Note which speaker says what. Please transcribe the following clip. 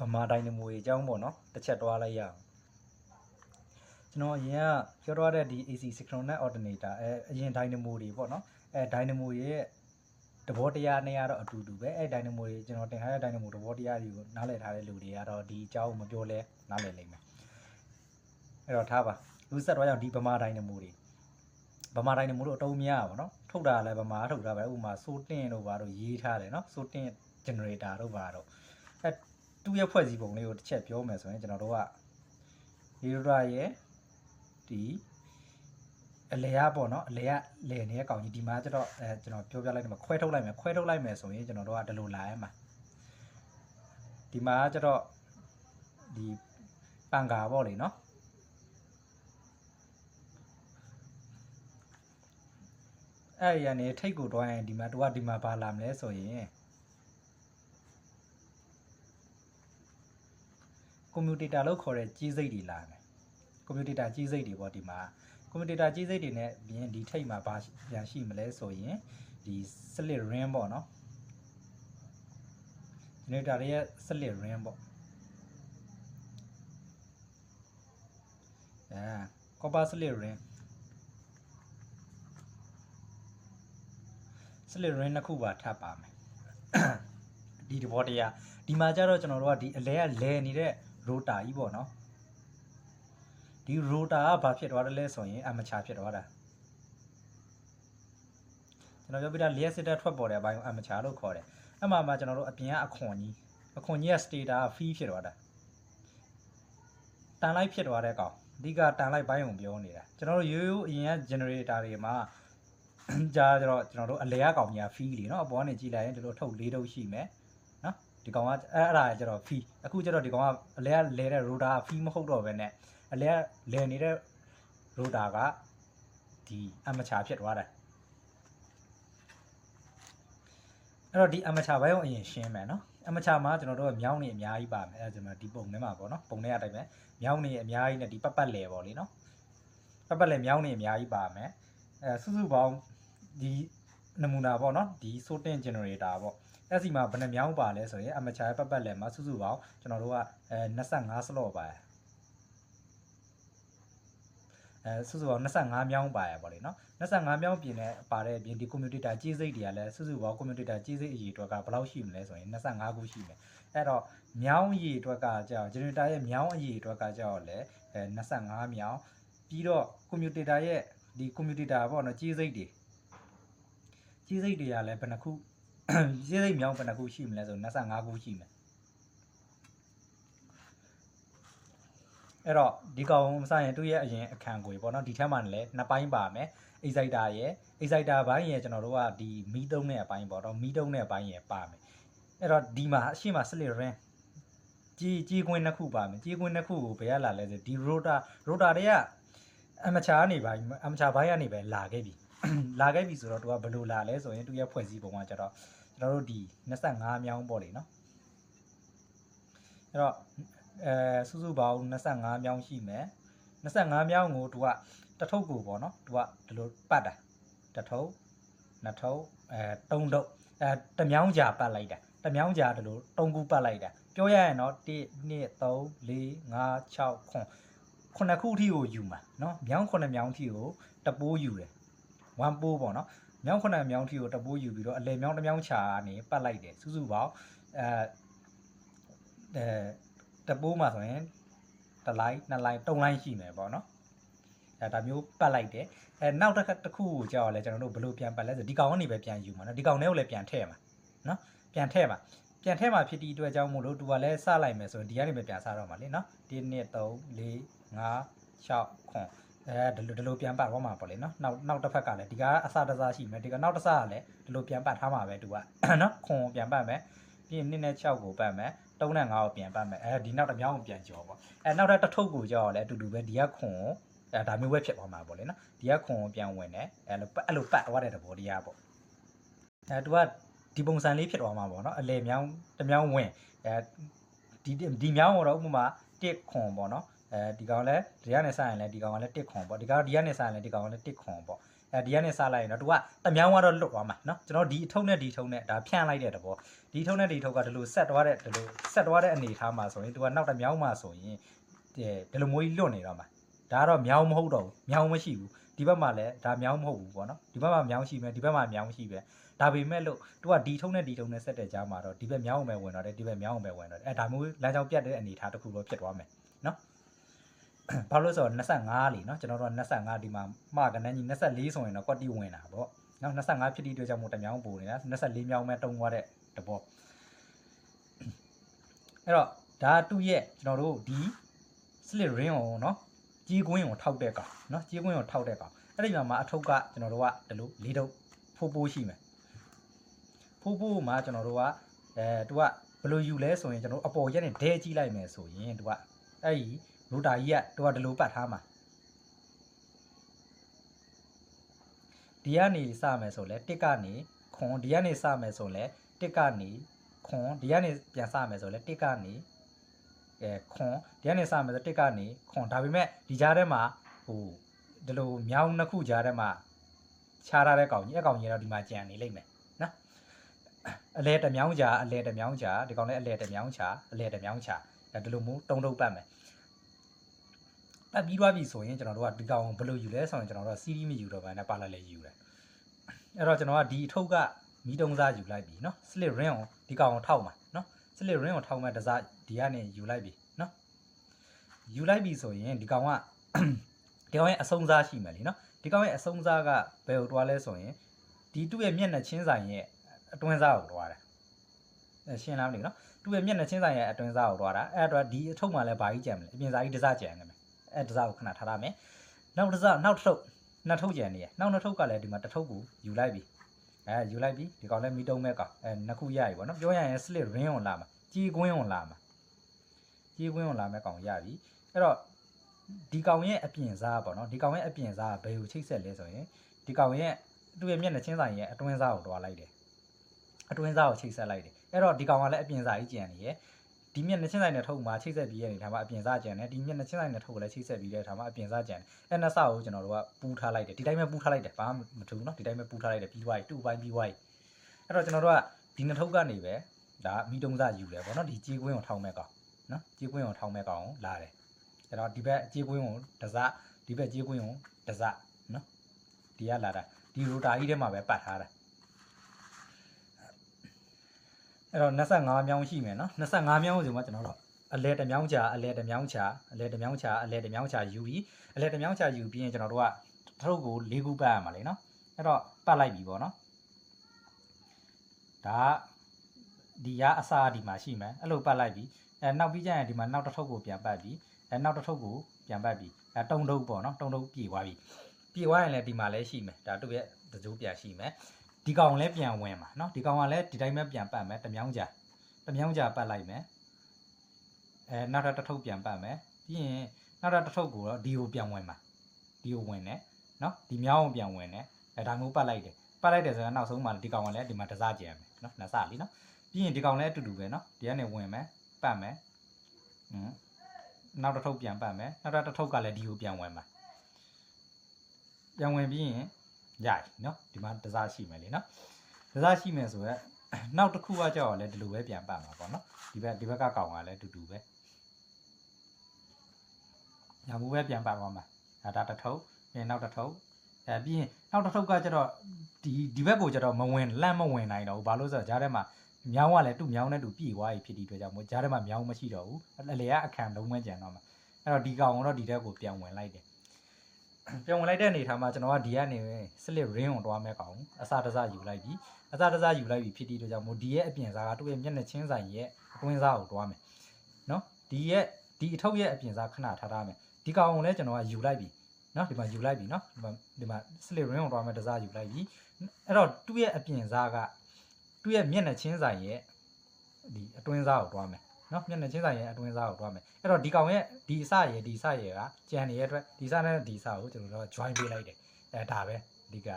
Speaker 1: ဗမာဒိုင်နမိုတွေအကြောင်းပေါ့နော်တစ်ချက်တွားလိုက်ရအောင်ကျွန်တော်အရင်ကပြောတော့တဲ့ဒီ AC synchronous alternator အဲအရင် dynamo တွေပေါ့နော်အဲ dynamo ရဲ့တဘောတရားနဲ့ကတော့အတူတူပဲအဲ dynamo တွေကျွန်တော်တင်ထားတဲ့ dynamo တဘောတရားတွေကိုနားလည်ထားတဲ့လူတွေကတော့ဒီအကြောင်းကိုမပြောလဲနားလည်လိမ့်မယ်အဲ့တော့ထားပါလူဆက်တော့ကြောင့်ဒီဗမာ dynamo တွေဗမာ dynamo တို့အတုံးများပါနော်ထုတ်တာလည်းဗမာထုတ်တာပဲဥပမာစိုးတင်တို့ဘာတို့ရေးထားတယ်နော်စိုးတင် generator တို့ဘာတို့အဲ သူ့ရဲ့ဖွဲ့စည်းပုံလေးကိုတစ်ချက်ပြောမယ်ဆိုရင်ကျွန်တော်တို့ကဒီရိုတာရဲ့ဒီအလဲရပေါ့နော်အလဲရလဲနေတဲ့ကောင်ကြီးဒီမှာကျတော့အဲကျွန်တော်ပြောပြလိုက်တယ်မှာခွဲထုတ်လိုက်မယ်ခွဲထုတ်လိုက်မယ်ဆိုရင်ကျွန်တော်တို့ကဒီလိုလာရမှာဒီမှာကျတော့ဒီပန်ကာပေါ့လေနော်အဲ့ဒီကနေထိတ်ကိုတွိုင်းရင်ဒီမှာတူကဒီမှာပါလာမလဲဆိုရင် ကွန်ပျူတာလို့ခေါ်တဲ့ကြီးစိတ်တွေလာမယ်ကွန်ပျူတာကြီးစိတ်တွေပေါ့ဒီမှာကွန်ပျူတာကြီးစိတ်တွေနဲ့ပြင်ဒီထိတ်မှာဘာပြန်ရှိမလဲဆိုရင်ဒီ slit ring ပေါ့နော် generator ရဲ့ slit ring ပေါ့အဲ copper slit ring slit ring နှစ်ခုပါထပ်ပါမယ်ဒီတဘောတရားဒီမှာကျတော့ကျွန်တော်တို့ကဒီအလဲကလဲနေတဲ့ rotor ကြီးပေါ့နော်ဒီ rotor ကဘာဖြစ်သွားတယ်လဲဆိုရင် amateur ဖြစ်သွားတာကျွန်တော်ပြောပြတာ layer sitter ထွက်ပေါ်တဲ့အပိုင်းကို amateur လို့ခေါ်တယ်အဲ့မှာမှကျွန်တော်တို့အပြင်ကအခွန်ကြီးအခွန်ကြီးက stator က fee ဖြစ်သွားတာတန်လိုက်ဖြစ်သွားတဲ့ကောင်အဓိကတန်လိုက်ပိုင်းကိုပြောနေတာကျွန်တော်တို့ရိုးရိုးအရင်က generator တွေမှာကြာကြတော့ကျွန်တော်တို့အလဲအကောင်ကြီးက fee လीเนาะအပေါ်ကနေကြည့်လိုက်ရင်ဒီလိုထုတ်၄ထုတ်ရှိမယ်နော် ဒီကောင်ကအဲ့အဲ့ဒါကျတော့ fee အခုကျတော့ဒီကောင်ကအလဲကလဲတဲ့ rotor က fee မဟုတ်တော့ဘဲနဲ့အလဲကလဲနေတဲ့ rotor ကဒီ amateur ဖြစ်သွားတယ်အဲ့တော့ဒီ amateur ဘိုင်းကိုအရင်ရှင်းမယ်နော် amateur မှာကျွန်တော်တို့ကမြောင်းနေအများကြီးပါမယ်အဲ့ဒါကျွန်တော်ဒီပုံထဲမှာပေါ့နော်ပုံထဲအတိုင်းပဲမြောင်းနေအများကြီးနဲ့ဒီပတ်ပတ်လဲပေါ့လေနော်ပတ်ပတ်လဲမြောင်းနေအများကြီးပါမယ်အဲစုစုပေါင်းဒီ နမူနာပေါ့နော်ဒီ sorting generator ပေါ့အဲ့စီမှာဘယ်နှမြောင်းပါလဲဆိုရင် amateur ရဲ့ပတ်ပတ်လဲမှာစုစုပေါင်းကျွန်တော်တို့ကအဲ25 slot ပါတယ်အဲစုစုပေါင်း25မြောင်းပါရပါလေနော်25မြောင်းပြင်နဲ့ပါတဲ့ပြင်ဒီ commutator ကြီးစိတ်တွေကလည်းစုစုပေါင်း commutator ကြီးစိတ်အရေအတွက်ကဘယ်လောက်ရှိမလဲဆိုရင်25ခုရှိမယ်အဲ့တော့မြောင်းအရေအတွက်ကကြောက် generator ရဲ့မြောင်းအရေအတွက်ကကြောက်လဲအဲ25မြောင်းပြီးတော့ commutator ရဲ့ဒီ commutator ပေါ့နော်ကြီးစိတ်တွေ ကြီးစိတ်တွေကလည်းဘယ်နှခုကြီးစိတ်မြောင်းဘယ်နှခုရှိမလဲဆို25ခုရှိမယ်အဲ့တော့ဒီကောင်မစရင်သူ့ရဲ့အရင်အခန်းကိုပေါ့နော်ဒီထက်မှလည်းနှစ်ပိုင်းပါမယ် exciter ရယ် exciter ဘိုင်းရယ်ကျွန်တော်တို့ကဒီမီးတုံးတဲ့အပိုင်းပေါ့နော်မီးတုံးတဲ့အပိုင်းရယ်ပါမယ်အဲ့တော့ဒီမှာအရှိမ slit ring ကြီးကြီးကွင်းနှစ်ခုပါမယ်ကြီးကွင်းနှစ်ခုကိုဘယ်ကလာလဲဆိုဒီ rotor rotor တွေကအမချာကနေပါအမချာဘိုင်းကနေပဲလာခဲ့ပြီ လာခဲ့ပြီဆိုတော့သူကဘယ်လိုလာလဲဆိုရင်သူရဲ့ဖွဲ့စည်းပုံကကျတော့ကျွန်တော်တို့ဒီ25မြောင်းပေါ့လေနော်အဲ့တော့အဲစုစုပေါင်း25မြောင်းရှိမယ်25မြောင်းကိုသူကတစ်ထုပ်ကိုပေါ့နော်သူကဒီလိုပတ်တာတစ်ထုပ်နှစ်ထုပ်အဲသုံးထုပ်အဲတစ်မြောင်းကြာပတ်လိုက်တာတစ်မြောင်းကြာဒီလိုသုံးခုပတ်လိုက်တာပြောရရင်တော့1 2 3 4 5 6 9ခုနှစ်ခုအထိကိုယူမှာเนาะမြောင်းခုနှစ်မြောင်းအထိကိုတပိုးယူတယ် 1ပိုးပေါ့နော်မြောင်းခုနှစ်မြောင်းထီကိုတပိုးယူပြီးတော့အလယ်မြောင်းတစ်မြောင်းချာနေပတ်လိုက်တယ်စုစုပေါင်းအဲအဲတပိုးမှာဆိုရင်တစ်လိုင်းနှစ်လိုင်းသုံးလိုင်းရှိမယ်ပေါ့နော်အဲဒါမျိုးပတ်လိုက်တယ်အဲနောက်တစ်ခါတစ်ခုကိုကြောက်ရလဲကျွန်တော်တို့ဘလို့ပြန်ပတ်လဲဆိုဒီကောင်ကနေပဲပြန်ယူမှာနော်ဒီကောင်နဲ့ကိုလည်းပြန်ထည့်မှာနော်ပြန်ထည့်မှာပြန်ထည့်မှာဖြစ်ဒီအတွက်ကြောင့်မို့လို့သူကလည်းစလိုက်မယ်ဆိုရင်ဒီကနေပဲပြန်စတော့မှာလေနော်1 2 3 4 5 6 9 အဲဒီလိုဒီလိုပြန်ပတ်သွားမှာပေါ့လေနော်နောက်နောက်တစ်ဖက်ကလည်းဒီကအစတစားရှိမယ်ဒီကနောက်တစ်စားကလည်းဒီလိုပြန်ပတ်ထားမှာပဲသူကနော်ခွန်ပြန်ပတ်မယ်ပြီးရင်2နဲ့6ကိုပတ်မယ်3နဲ့5ကိုပြန်ပတ်မယ်အဲဒီနောက်တစ်မြောင်းကိုပြန်ကြောပေါ့အဲနောက်တစ်ထုပ်ကိုကြောက်လည်းအတူတူပဲဒီကခွန်အဲဒါမျိုးပဲဖြစ်သွားမှာပေါ့လေနော်ဒီကခွန်ကိုပြန်ဝင်တယ်အဲလိုအဲ့လိုပတ်သွားတဲ့သဘောတရားပေါ့အဲသူကဒီပုံစံလေးဖြစ်သွားမှာပေါ့နော်အလေမြောင်းတစ်မြောင်းဝင်အဲဒီဒီမြောင်းတော့ဥပမာ1ခွန်ပေါ့နော် အဲဒီကောင်လဲဒီကနေစရင်လဲဒီကောင်ကလည်းတစ်ခွန်ပေါ့ဒီကောင်ဒီကနေစရင်လဲဒီကောင်ကလည်းတစ်ခွန်ပေါ့ အဲဒီကနေစလိုက်ရင်တော့ तू ကတမြောင်းကတော့လွတ်သွားမှာနော်ကျွန်တော်ဒီအထုံးနဲ့ဒီထုံးနဲ့ဒါဖြန့်လိုက်တဲ့တဘောဒီထုံးနဲ့ဒီထုံးကဒီလိုဆက်သွားတဲ့ဒီလိုဆက်သွားတဲ့အနေထားမှာဆိုရင် तू ကနောက်တမြောင်းမှာဆိုရင်ဒီလိုမျိုးကြီးလွတ်နေတော့မှာဒါကတော့မြောင်းမဟုတ်တော့ဘူးမြောင်းမရှိဘူးဒီဘက်မှာလည်းဒါမြောင်းမဟုတ်ဘူးပေါ့နော်ဒီဘက်မှာမြောင်းရှိမယ်ဒီဘက်မှာမြောင်းရှိပဲဒါပေမဲ့လို့ तू ကဒီထုံးနဲ့ဒီထုံးနဲ့ဆက်တဲ့ကြားမှာတော့ဒီဘက်မြောင်းအောင်ပဲဝင်တော့တယ်ဒီဘက်မြောင်းအောင်ပဲဝင်တော့တယ်အဲဒါမျိုးလမ်းကြောင်းပြတ်တဲ့အနေထားတစ်ခုတော့ဖြစ်သွားမယ်နော် ဘာလို့လဲဆိုတော့25လीเนาะကျွန်တော်တို့က25ဒီမှာမှာကနန်းကြီး24ဆိုရင်တော့ကွက်တီဝင်တာပေါ့နော်25ဖြစ်တဲ့အတွက်ကြောင့်မို့တမြောင်းပို့နေတာ24မြောင်းမဲ့တုံသွားတဲ့တဘောအဲ့တော့ဒါသူ့ရဲ့ကျွန်တော်တို့ဒီ slit ring ကိုเนาะကြီးကွင်းကိုထောက်တဲ့ကောင်เนาะကြီးကွင်းကိုထောက်တဲ့ကောင်အဲ့ဒီမှာမှာအထုပ်ကကျွန်တော်တို့ကဒီလိုလေးတုပ်ဖိုးပိုးရှိမယ်ဖိုးပိုးမှာကျွန်တော်တို့ကအဲသူကဘယ်လိုယူလဲဆိုရင်ကျွန်တော်တို့အပေါ်ရက်နဲ့ဒဲကြီးလိုက်မယ်ဆိုရင်သူကအဲ့ဒီ ရိုတာကြီးကသူကဒီလိုပတ်ထားမှာဒီကနေစမယ်ဆိုလဲတစ်ကနေခွန်ဒီကနေစမယ်ဆိုလဲတစ်ကနေခွန်ဒီကနေပြန်စမယ်ဆိုလဲတစ်ကနေအဲခွန်ဒီကနေစမယ်ဆိုတစ်ကနေခွန်ဒါပေမဲ့ဒီကြားထဲမှာဟိုဒီလိုမြောင်းနှစ်ခုကြားထဲမှာခြားထားတဲ့ကောင်ကြီးအကောင်ကြီးတော့ဒီမှာကြံနေလိမ့်မယ်နော်အလဲတစ်မြောင်းကြားအလဲတစ်မြောင်းကြားဒီကောင်လည်းအလဲတစ်မြောင်းချာအလဲတစ်မြောင်းချာဒီလိုမျိုးတုံတုံပတ်မယ် တက်ပြီးသွားပြီဆိုရင်ကျွန်တော်တို့ကဒီကောင်ဘယ်လိုယူလဲဆိုရင်ကျွန်တော်တို့ကစီးရီးမယူတော့ဘဲနဲ့ပါလာလေယူတယ်အဲ့တော့ကျွန်တော်ကဒီအထုပ်ကမီးတုံးစားယူလိုက်ပြီเนาะ slit ring ကိုဒီကောင်ကိုထောက်မှာเนาะ slit ring ကိုထောက်မဲ့တစားဒီကနေယူလိုက်ပြီเนาะယူလိုက်ပြီဆိုရင်ဒီကောင်က ဒီကောင်ရဲ့အဆုံးစားရှိမယ်လीเนาะဒီကောင်ရဲ့အဆုံးစားကဘယ်ကိုတွားလဲဆိုရင်ဒီသူ့ရဲ့မျက်နှာချင်းဆိုင်ရဲ့အတွင်းစားကိုတွားတယ်အဲရှင်းလားမသိဘူးเนาะသူ့ရဲ့မျက်နှာချင်းဆိုင်ရဲ့အတွင်းစားကိုတွားတာအဲ့တော့ဒီအထုပ်မှလည်းဘာကြီးကြံမလဲအပြင်စားကြီးတစားကြံနေမယ် အဲတစားကိုခဏထားရမယ်နောက်တစားနောက်တစ်ထုပ်နှစ်ထုပ်ကျန်နေရနောက်နှစ်ထုပ်ကလည်းဒီမှာတစ်ထုပ်ကိုယူလိုက်ပြီအဲယူလိုက်ပြီဒီကောင်လည်းမီတုံးမဲ့ကောင်အဲနှစ်ခုရပြီပေါ့နော်ပြောရရင် slit ring ကိုလာမှာကြီးကွင်းကိုလာမှာကြီးကွင်းကိုလာမဲ့ကောင်ရပြီအဲ့တော့ဒီကောင်ရဲ့အပြင်စားပေါ့နော်ဒီကောင်ရဲ့အပြင်စားကဘယ်ကိုချိတ်ဆက်လဲဆိုရင်ဒီကောင်ရဲ့သူ့ရဲ့မျက်နှာချင်းဆိုင်ရဲ့အတွင်းစားကိုတွားလိုက်တယ်အတွင်းစားကိုချိတ်ဆက်လိုက်တယ်အဲ့တော့ဒီကောင်ကလည်းအပြင်စားကြီးကျန်နေရယ် ဒီမျက်နှာချင်းဆိုင်နဲ့ထုတ်မှာချိတ်ဆက်ပြီးရတဲ့ထားမှာအပြင်စားကြံတယ်ဒီမျက်နှာချင်းဆိုင်နဲ့ထုတ်ကိုလည်းချိတ်ဆက်ပြီးတဲ့ထားမှာအပြင်စားကြံတယ်အဲ့နှစ်ဆကိုကျွန်တော်တို့ကပူးထားလိုက်တယ်ဒီတိုင်းပဲပူးထားလိုက်တယ်ဘာမှမထူးเนาะဒီတိုင်းပဲပူးထားလိုက်တယ်ပြီးသွားပြီတူပိုင်းပြီးသွားပြီအဲ့တော့ကျွန်တော်တို့ကဒီနှစ်ထုတ်ကနေပဲဒါမီတုံးစားယူတယ်ပေါ့เนาะဒီကြီးကွင်းကိုထောင်းမဲ့ကောင်เนาะကြီးကွင်းကိုထောင်းမဲ့ကောင်လာတယ်အဲ့တော့ဒီဘက်ကြီးကွင်းကိုတစဒီဘက်ကြီးကွင်းကိုတစเนาะဒီကလာတာဒီရိုတာကြီးထဲမှာပဲပတ်ထားတာ အဲ့တော့25မြောင်းရှိမယ်နော်25မြောင်းဆိုမှကျွန်တော်တို့အလဲတစ်မြောင်းချာအလဲတစ်မြောင်းချာအလဲတစ်မြောင်းချာအလဲတစ်မြောင်းချာယူပြီးအလဲတစ်မြောင်းချာယူပြီးရင်ကျွန်တော်တို့ကထုတ်ကို၄ခုပတ်ရမှာလေနော်အဲ့တော့ပတ်လိုက်ပြီပေါ့နော်ဒါဒီကအစာဒီမှာရှိမယ်အဲ့လိုပတ်လိုက်ပြီအဲနောက်ပြီးကျရင်ဒီမှာနောက်တစ်ထုပ်ကိုပြန်ပတ်ပြီအဲနောက်တစ်ထုပ်ကိုပြန်ပတ်ပြီအဲတုံတုပ်ပေါ့နော်တုံတုပ်ပြေသွားပြီပြေသွားရင်လည်းဒီမှာလည်းရှိမယ်ဒါသူ့ရဲ့တစိုးပြန်ရှိမယ် ဒီကောင်လည်းပြန်ဝင်မှာเนาะဒီကောင်ကလည်းဒီတိုင်းပဲပြန်ပတ်မယ်တမြောင်းကြာတမြောင်းကြာပတ်လိုက်မယ်အဲနောက်တစ်ထုပ်ပြန်ပတ်မယ်ပြီးရင်နောက်တစ်ထုပ်ကိုတော့ဒီကိုပြန်ဝင်မှာဒီကိုဝင်တယ်เนาะဒီမြောင်းကိုပြန်ဝင်တယ်အဲဒါမျိုးပတ်လိုက်တယ်ပတ်လိုက်တယ်ဆိုတော့နောက်ဆုံးမှဒီကောင်ကလည်းဒီမှာတစားကြံမယ်เนาะနှစ်စလीเนาะပြီးရင်ဒီကောင်လည်းအတူတူပဲเนาะဒီကနေဝင်မယ်ပတ်မယ်ဟွန်းနောက်တစ်ထုပ်ပြန်ပတ်မယ်နောက်တစ်ထုပ်ကလည်းဒီကိုပြန်ဝင်မှာပြန်ဝင်ပြီးရင် ရပြီเนาะဒီမှာတစားရှိမယ်လေเนาะတစားရှိမယ်ဆိုတော့နောက်တစ်ခုကကြောက်လဲဒီလိုပဲပြန်ပတ်မှာပေါ့เนาะဒီဘက်ဒီဘက်ကကောင်ကလည်းတူတူပဲညာမှုပဲပြန်ပတ်သွားမှာဒါဒါတစ်ထုပ်ပြီးရင်နောက်တစ်ထုပ်အဲပြီးရင်နောက်တစ်ထုပ်ကကျတော့ဒီဒီဘက်ကိုကျတော့မဝင်လန့်မဝင်နိုင်တော့ဘူးဘာလို့ဆိုတော့ဂျားထဲမှာမြောင်းကလည်းသူ့မြောင်းနဲ့သူပြည်သွားပြီဖြစ်ဒီအတွက်ကြောင့်မို့ဂျားထဲမှာမြောင်းမရှိတော့ဘူးအလေကအခန့်လုံးဝကျန်တော့မှာအဲ့တော့ဒီကောင်ကတော့ဒီတက်ကိုပြန်ဝင်လိုက်တယ် ပြန်ဝင်လိုက်တဲ့အနေထားမှာကျွန်တော်ကဒီကနေစလစ် ring ကိုတွားမဲ့ကောင်အစတစယူလိုက်ပြီအစတစယူလိုက်ပြီဖြစ်တဲ့အတွက်ကြောင့်မို့ဒီရဲ့အပြင်စားကသူ့ရဲ့မျက်နှာချင်းဆိုင်ရဲ့အတွင်းစားကိုတွားမယ်နော်ဒီရဲ့ဒီအထုပ်ရဲ့အပြင်စားခဏထားထားမယ်ဒီကောင်ကိုလည်းကျွန်တော်ကယူလိုက်ပြီနော်ဒီမှာယူလိုက်ပြီနော်ဒီမှာဒီမှာစလစ် ring ကိုတွားမဲ့တစားယူလိုက်ပြီအဲ့တော့သူ့ရဲ့အပြင်စားကသူ့ရဲ့မျက်နှာချင်းဆိုင်ရဲ့ဒီအတွင်းစားကိုတွားမယ် နော်မျက်နှာချင်းဆိုင်ရဲ့အတွင်းစားကိုတွားမယ်အဲ့တော့ဒီကောင်ရဲ့ဒီအစရဲ့ဒီအစရဲ့ကကြံနေတဲ့အတွက်ဒီအစနဲ့ဒီအစကိုကျွန်တော်တို့ join ပေးလိုက်တယ်အဲဒါပဲအဓိက